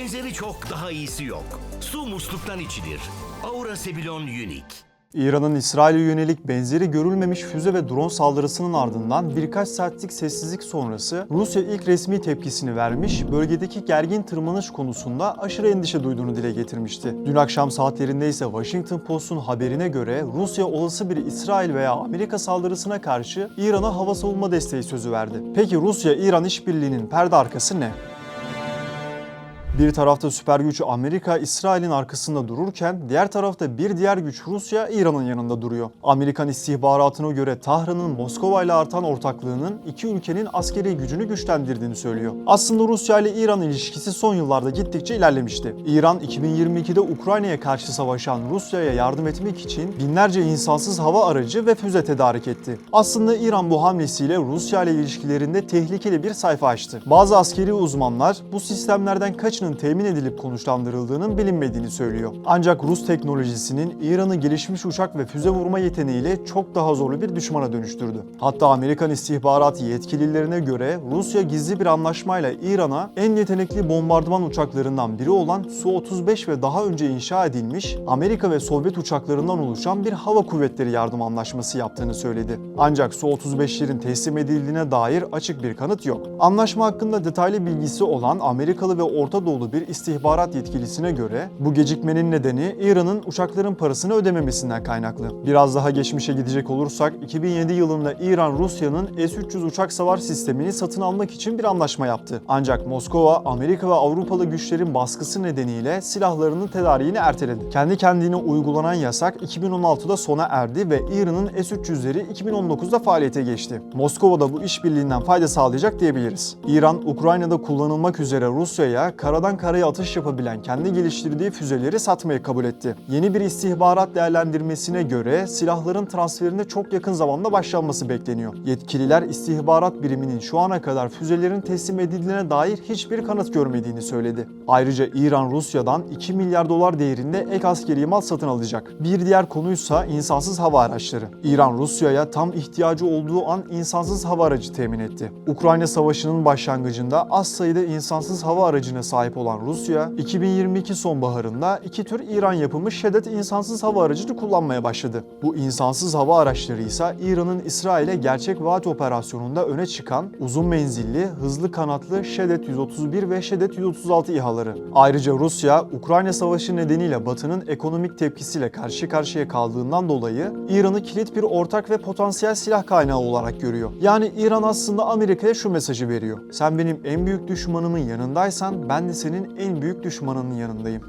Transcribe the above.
Benzeri çok daha iyisi yok. Su musluktan içilir. Aura Sebilon Unique. İran'ın İsrail'e yönelik benzeri görülmemiş füze ve drone saldırısının ardından birkaç saatlik sessizlik sonrası Rusya ilk resmi tepkisini vermiş, bölgedeki gergin tırmanış konusunda aşırı endişe duyduğunu dile getirmişti. Dün akşam saatlerinde ise Washington Post'un haberine göre Rusya olası bir İsrail veya Amerika saldırısına karşı İran'a hava savunma desteği sözü verdi. Peki Rusya-İran işbirliğinin perde arkası ne? Bir tarafta süper güç Amerika İsrail'in arkasında dururken diğer tarafta bir diğer güç Rusya İran'ın yanında duruyor. Amerikan istihbaratına göre Tahran'ın Moskova ile artan ortaklığının iki ülkenin askeri gücünü güçlendirdiğini söylüyor. Aslında Rusya ile İran ilişkisi son yıllarda gittikçe ilerlemişti. İran 2022'de Ukrayna'ya karşı savaşan Rusya'ya yardım etmek için binlerce insansız hava aracı ve füze tedarik etti. Aslında İran bu hamlesiyle Rusya ile ilişkilerinde tehlikeli bir sayfa açtı. Bazı askeri uzmanlar bu sistemlerden kaçının temin edilip konuşlandırıldığının bilinmediğini söylüyor. Ancak Rus teknolojisinin İran'ı gelişmiş uçak ve füze vurma yeteneğiyle çok daha zorlu bir düşmana dönüştürdü. Hatta Amerikan istihbarat yetkililerine göre Rusya gizli bir anlaşmayla İran'a en yetenekli bombardıman uçaklarından biri olan Su-35 ve daha önce inşa edilmiş Amerika ve Sovyet uçaklarından oluşan bir hava kuvvetleri yardım anlaşması yaptığını söyledi. Ancak Su-35'lerin teslim edildiğine dair açık bir kanıt yok. Anlaşma hakkında detaylı bilgisi olan Amerikalı ve Orta Doğulu bir istihbarat yetkilisine göre bu gecikmenin nedeni İran'ın uçakların parasını ödememesinden kaynaklı. Biraz daha geçmişe gidecek olursak 2007 yılında İran Rusya'nın S-300 uçak savar sistemini satın almak için bir anlaşma yaptı. Ancak Moskova, Amerika ve Avrupalı güçlerin baskısı nedeniyle silahlarının tedariğini erteledi. Kendi kendine uygulanan yasak 2016'da sona erdi ve İran'ın S-300'leri 2019'da faaliyete geçti. Moskova da bu işbirliğinden fayda sağlayacak diyebiliriz. İran, Ukrayna'da kullanılmak üzere Rusya'ya karadan karaya atış yapabilen kendi geliştirdiği füzeleri satmayı kabul etti. Yeni bir istihbarat değerlendirmesine göre silahların transferine çok yakın zamanda başlanması bekleniyor. Yetkililer istihbarat biriminin şu ana kadar füzelerin teslim edildiğine dair hiçbir kanıt görmediğini söyledi. Ayrıca İran Rusya'dan 2 milyar dolar değerinde ek askeri mal satın alacak. Bir diğer konuysa insansız hava araçları. İran Rusya'ya tam ihtiyacı olduğu an insansız hava aracı temin etti. Ukrayna Savaşı'nın başlangıcında az sayıda insansız hava aracına olan Rusya, 2022 sonbaharında iki tür İran yapımı Şedet insansız hava aracını kullanmaya başladı. Bu insansız hava araçları ise İran'ın İsrail'e gerçek vaat operasyonunda öne çıkan uzun menzilli, hızlı kanatlı Şedet 131 ve Şedet 136 İHA'ları. Ayrıca Rusya, Ukrayna Savaşı nedeniyle Batı'nın ekonomik tepkisiyle karşı karşıya kaldığından dolayı İran'ı kilit bir ortak ve potansiyel silah kaynağı olarak görüyor. Yani İran aslında Amerika'ya şu mesajı veriyor. Sen benim en büyük düşmanımın yanındaysan ben de senin en büyük düşmanının yanındayım.